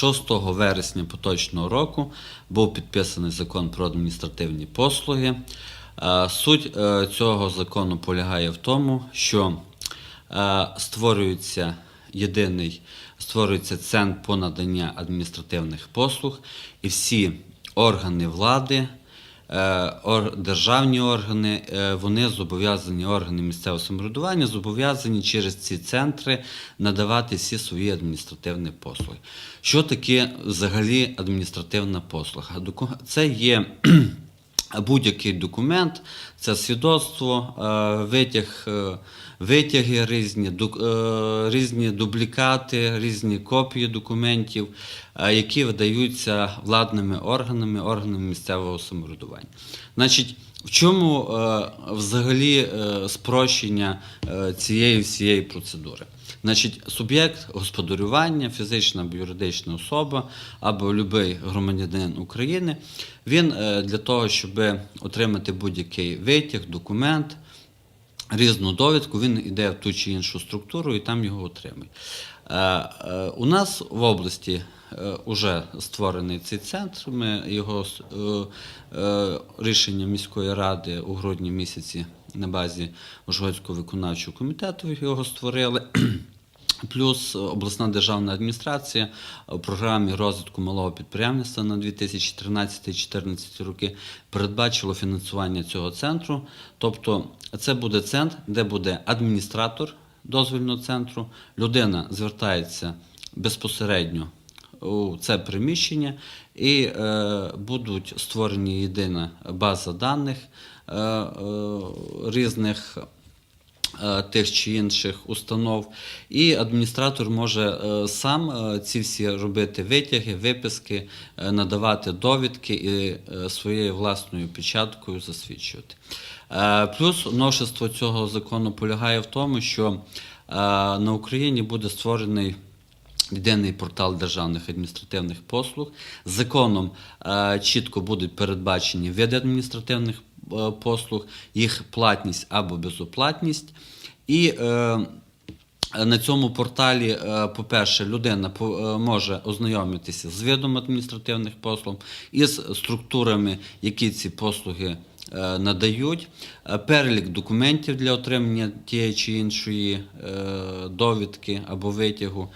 6 вересня поточного року був підписаний закон про адміністративні послуги. Е, Суть е, цього закону полягає в тому, що е, створюється єдиний створюється центр по надання адміністративних послуг, і всі органи влади, державні органи, е, вони зобов'язані, органи місцевого самоврядування зобов'язані через ці центри надавати всі свої адміністративні послуги. Що таке взагалі адміністративна послуга? Це є будь-який документ, це свідоцтво, е, витяг, е, витяги різні, е, різні дублікати, різні копії документів, які видаються владними органами, органами місцевого самоврядування. Значить, в чому е, взагалі е, спрощення е, цієї всієї процедури? Значить, суб'єкт господарювання, фізична або юридична особа або будь-який громадянин України, він для того, щоб отримати будь-який витяг, документ, різну довідку, він йде в ту чи іншу структуру і там його отримує. У нас в області вже створений цей центр. Ми його е, е, рішення міської ради у грудні місяці на базі Ужгородського виконавчого комітету його створили. Плюс обласна державна адміністрація у програмі розвитку малого підприємництва на 2013-2014 роки передбачило фінансування цього центру. Тобто, це буде центр, де буде адміністратор дозвільного центру. Людина звертається безпосередньо у це приміщення, і е, будуть створені єдина база даних е, е, різних тих чи інших установ, і адміністратор може сам ці всі робити витяги, виписки, надавати довідки і своєю власною печаткою засвідчувати. Плюс новшество цього закону полягає в тому, що на Україні буде створений Єдиний портал державних адміністративних послуг. Законом е, чітко будуть передбачені види адміністративних е, послуг, їх платність або безоплатність. І е, на цьому порталі, по-перше, людина може ознайомитися з видом адміністративних послуг із структурами, які ці послуги надають, перелік документів для отримання тієї чи іншої довідки або витягу.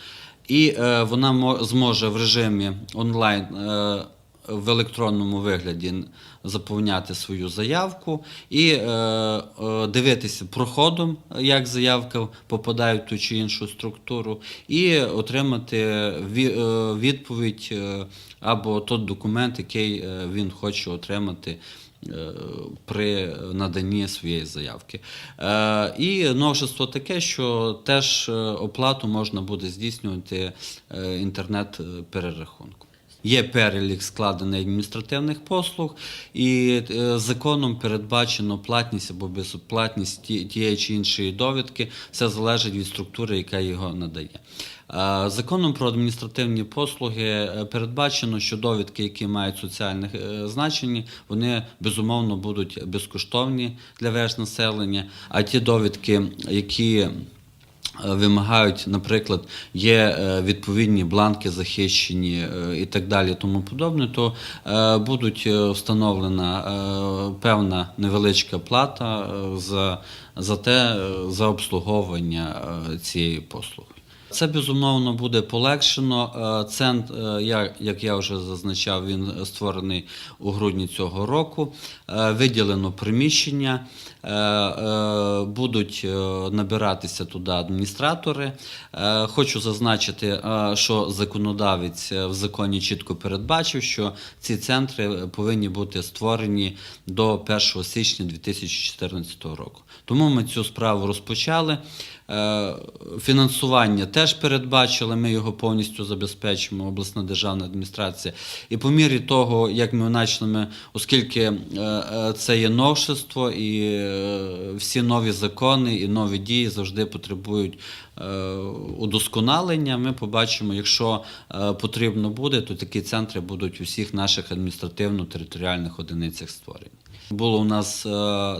І е, вона мо- зможе в режимі онлайн е, в електронному вигляді заповняти свою заявку і е, е, дивитися проходом, як заявка попадає в ту чи іншу структуру, і отримати е, відповідь е, або той документ, який е, він хоче отримати. Е, При наданні своєї заявки. Е, І новшество таке, що теж е, оплату можна буде здійснювати інтернет-перерахунком. Є перелік складений адміністративних послуг, і е, законом передбачено платність або безоплатність ті- тієї чи іншої довідки. Все залежить від структури, яка його надає. Законом про адміністративні послуги е, передбачено, що довідки, які мають соціальне е, значення, вони безумовно будуть безкоштовні для весь населення. А ті довідки, які вимагають, наприклад, є е, відповідні бланки захищені е, і так далі, тому подобне, то е, будуть е, встановлена е, певна невеличка плата е, за, за те, е, за обслуговування е, цієї послуги. Це безумовно буде полегшено. Е, Центр, е, як я вже зазначав, він створений у грудні цього року. Е, Виділено приміщення, будуть набиратися туди адміністратори. Хочу зазначити, що законодавець в законі чітко передбачив, що ці центри повинні бути створені до 1 січня 2014 року. Тому ми цю справу розпочали. Фінансування теж передбачили, ми його повністю забезпечимо, обласна державна адміністрація. І по мірі того, як ми почнемо, оскільки е, е, це є новшество, і е, всі нові закони і нові дії завжди потребують удосконалення, ми побачимо, якщо е, потрібно буде, то такі центри будуть у всіх наших адміністративно-територіальних одиницях створені. Було у нас е,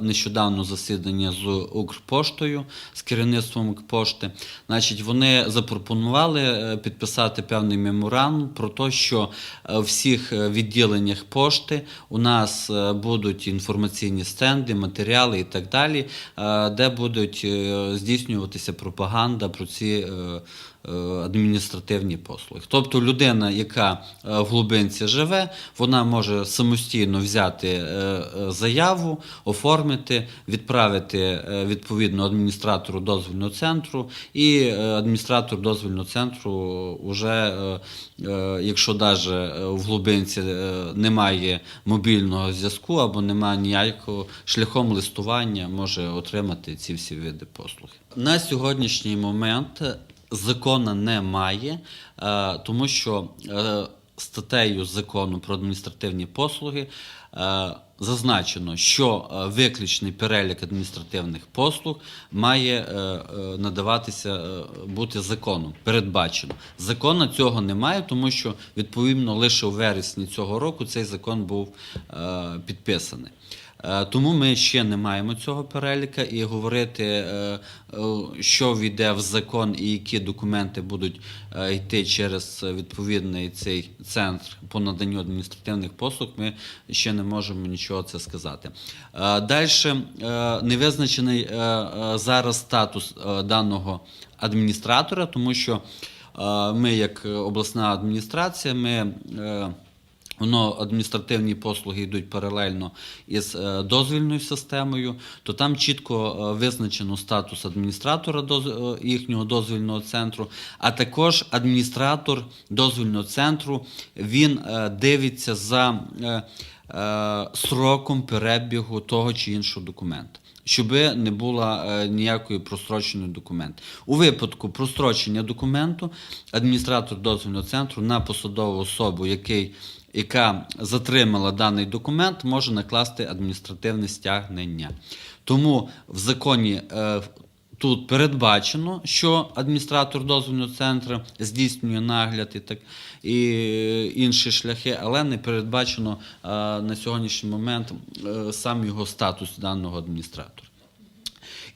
нещодавно засідання з Укрпоштою, з керівництвом Укрпошти. Значить, вони запропонували е, підписати певний меморандум про те, що е, в всіх е, відділеннях пошти у нас е, будуть інформаційні стенди, матеріали і так далі, е, де будуть е, здійснюватися пропаганда про ці. Е, Адміністративні послуги. Тобто людина, яка е, в глибинці живе, вона може самостійно взяти е, заяву, оформити, відправити відповідно адміністратору дозвільного центру, і адміністратор дозвільного центру вже, якщо навіть в глибинці е, немає мобільного зв'язку або немає ніякого шляхом листування, може отримати ці всі види послуг. На сьогоднішній момент закона немає, е, тому що е, статтею закону про адміністративні послуги е, зазначено, що е, виключний перелік адміністративних послуг має е, е, надаватися бути законом, передбачено. Закона цього немає, тому що відповідно лише у вересні цього року цей закон був підписаний. Тому ми ще не маємо цього переліка і говорити, що війде в закон і які документи будуть йти через відповідний цей центр по наданню адміністративних послуг, ми ще не можемо нічого це сказати. Далі не визначений е, е, зараз статус е, даного адміністратора, тому що е, ми, як обласна адміністрація, ми. е, Воно адміністративні послуги йдуть паралельно із е, дозвільною системою, то там чітко е, визначено статус адміністратора е, їхнього дозвільного центру, а також адміністратор дозвільного центру він е, дивиться за е, е, сроком перебігу того чи іншого документа. Щоб не було е, ніякої простроченої документу. У випадку прострочення документу адміністратор дозвільного центру на посадову особу, який, яка затримала даний документ, може накласти адміністративне стягнення. Тому в законі е, тут передбачено, що адміністратор дозвільного центру здійснює нагляд і так і інші шляхи, але не передбачено е, на сьогоднішній момент е, сам його статус даного адміністратора.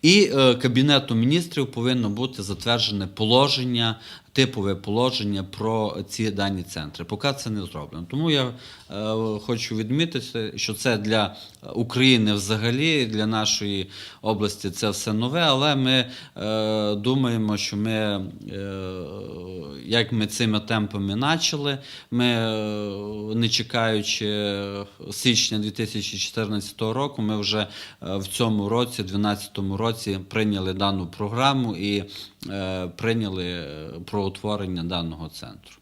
І е, Кабінетом міністрів повинно бути затверджене положення, типове положення про ці дані центри. Поки це не зроблено. Тому я е, хочу відмітити, що це для України взагалі, для нашої області це все нове, але ми е, думаємо, що ми, е, як ми цими темпами почали, ми, не чекаючи січня 2014 року, ми вже в цьому році, 2012 році, прийняли дану програму і прийняли е, про утворення даного центру.